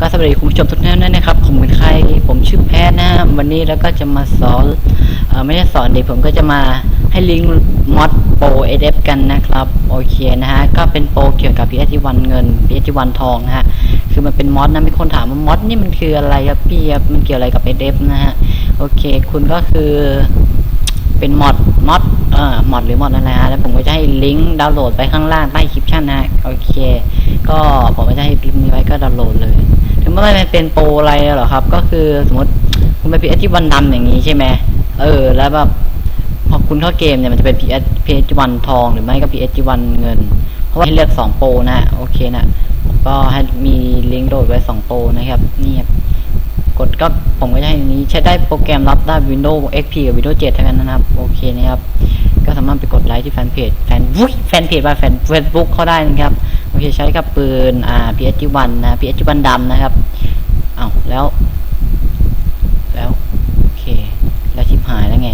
ก็สวัสดีคุณผู้ชมทุกท่านนะครับ ผมเป็นใคร ผมชื่อแพทย์นะฮะวันนี้แล้วก็จะมาสอนอไม่ใช่สอนเดิผมก็จะมาให้ลิงก์มอดโปรเอเดฟกันนะครับ โอเคนะฮะ ก็เป็นโปรเกี่ยวกับ PS วันเงิน PS วันทองนะฮะ คือมันเป็นมอดนะ มีคนถามว่ามอดนี่มันคืออะไรครับพี่ครับมันเกี่ยวอะไรกับเอเดฟนะฮะ โอเค คุณก็คือเป็นมอดมอดเอ่อมอดหรือมอดนั่นแหละฮะแล้วผมก็จะให้ลิงก์ดาวน์โหลดไปข้างล่างใต้คลิปชั่นนะฮะโอเค ก็ผมก็จะให้ เป็นโปรอะไรหรอครับ ก็คือสมมติคุณไปพีเอที่วันดำอย่างนี้ใช่ไหมเออ แล้วแบบพอคุณเข้าเกมเนี่ยมันจะเป็นพีเอพีเอวันทองหรือไม่ก็พีเอวันเงิน เพราะว่าให้เลือกสองโปรนะฮะโอเคนะก็ให้มีลิงก์โหลดไว้สองโปรนะครับนี่ครับกดก็ผมก็จะให้นนี้ใช้ได้โปรแกรมรับได้ Windows XP กับ Windows 7เท่านั้นนะครับ โอเคนะครับ ก็สามารถไปกดไลค์ที่แฟนเพจแฟนวุ้ยแฟนเพจว่าแฟนเฟซบุ๊กเขาได้นะครับ โอเคใช้กับปืนอ่า PS1 นะ PS1 ดำนะครับ เอาแล้ว แล้ว โอเค แล้วชิบหายแล้วไง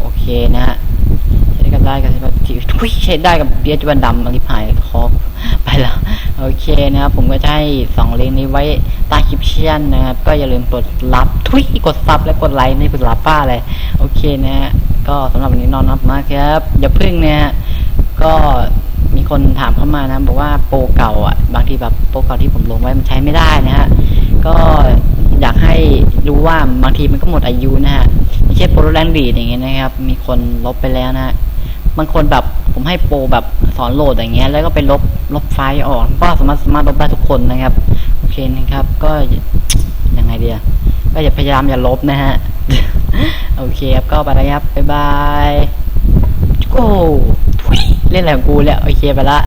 โอเคนะฮะใช้กับได้กับที่ใช้ได้กับ PS1 ดำอลิพายคอไปแล้วโอเคนะครับผมก็จะให้สองลิงก์นี้ไว้ใต้คลิปเชั่นนะครับ ก็อย่าลืมกดรับทุยกดซับและกดไลค์ในกดรับป้าเลยโอเคนะฮะก็สำหรับวันนี้นอนนับมากครับ อย่าพึ่งนะฮะก็มีคนถามเข้ามานะบอกว่าโปรเก่าอะ บางทีแบบโปรเก่าที่ผมลงไว้มันใช้ไม่ได้นะฮะ ว่าบางทีมันก็หมดอายุนะฮะไม่ใช่โปรแลนดีอย่างเงี้ยนะครับ มีคนลบไปแล้วนะฮะบางคนแบบผมให้โปรแบบสอนโหลดอย่างเงี้ย แล้วก็ไปลบลบไฟล์ออก ก็สามารถสามารถลบได้ทุกคนนะครับ โอเคนะครับ ก็ยังไงเดียก็อย่าพยายามอย่าลบนะฮะ โอเคครับ ก็ไปแล้วครับบ๊ายบายโอ้เล่นอะไรของกูแล้ว โอเคไปละ